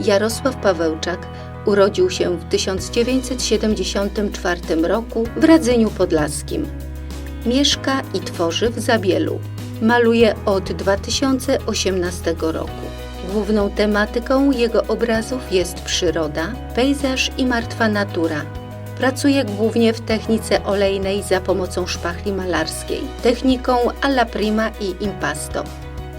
Jarosław Pawełczak urodził się w 1974 roku w Radzyniu Podlaskim. Mieszka i tworzy w Zabielu. Maluje od 2018 roku. Główną tematyką jego obrazów jest przyroda, pejzaż i martwa natura. Pracuje głównie w technice olejnej za pomocą szpachli malarskiej, techniką alla prima i impasto.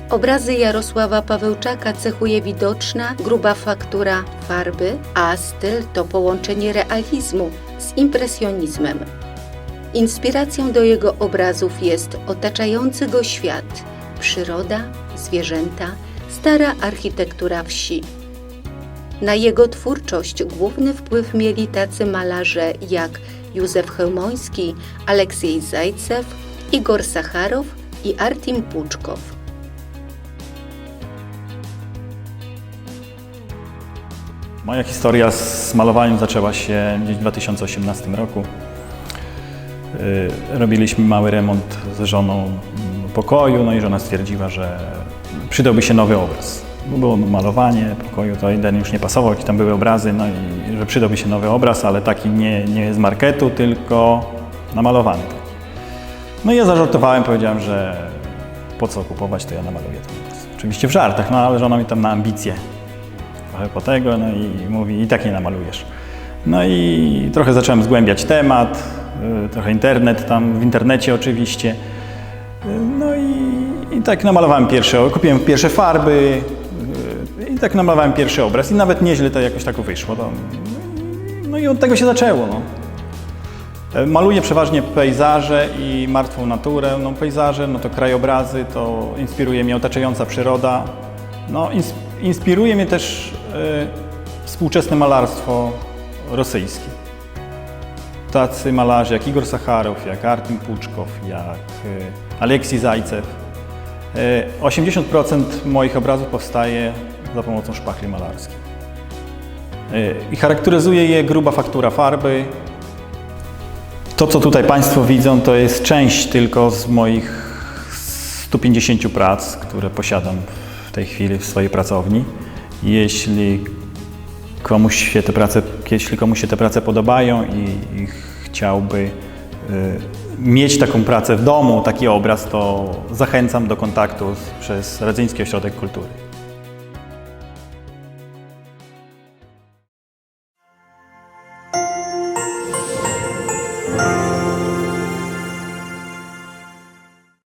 Obrazy Jarosława Pawełczaka cechuje widoczna, gruba faktura farby, a styl to połączenie realizmu z impresjonizmem. Inspiracją do jego obrazów jest otaczający go świat, przyroda, zwierzęta, stara architektura wsi. Na jego twórczość główny wpływ mieli tacy malarze jak Józef Chełmoński, Aleksiej Zajcew, Igor Sacharow i Artim Puczkow. Moja historia z malowaniem zaczęła się gdzieś w 2018 roku. Y, Robiliśmy mały remont ze żoną pokoju, no i żona stwierdziła, że przydałby się nowy obraz. Było malowanie pokoju, to jeden już nie pasował, jakieś tam były obrazy, no i że przydałby się nowy obraz, ale taki nie, nie z marketu, tylko namalowany. No i ja zażartowałem, powiedziałem, że po co kupować, to ja namaluję ten obraz. Oczywiście w żartach, no ale żona mi tam na ambicje trochę po tego, no i mówi, i tak nie namalujesz. No i trochę zacząłem zgłębiać temat, y, trochę internet tam, w internecie oczywiście. No i, i tak namalowałem pierwsze, kupiłem pierwsze farby y, i tak namalowałem pierwszy obraz i nawet nieźle to jakoś tak wyszło. To, no i od tego się zaczęło. No. E, Maluję przeważnie pejzaże i martwą naturę. No, pejzaże, no to krajobrazy, to inspiruje mnie otaczająca przyroda. No, ins- inspiruje mnie też współczesne malarstwo rosyjskie. Tacy malarze jak Igor Sacharow, jak Artim Puczkow, jak e, Aleksiej Zajcew. E, 80% moich obrazów powstaje za pomocą szpachli malarskiej. E, I charakteryzuje je gruba faktura farby, to, co tutaj Państwo widzą, to jest część tylko z moich 150 prac, które posiadam w tej chwili w swojej pracowni. Jeśli komuś się te prace, jeśli komuś się te prace podobają i, i chciałby y, mieć taką pracę w domu, taki obraz, to zachęcam do kontaktu z, przez Radzyński Ośrodek Kultury.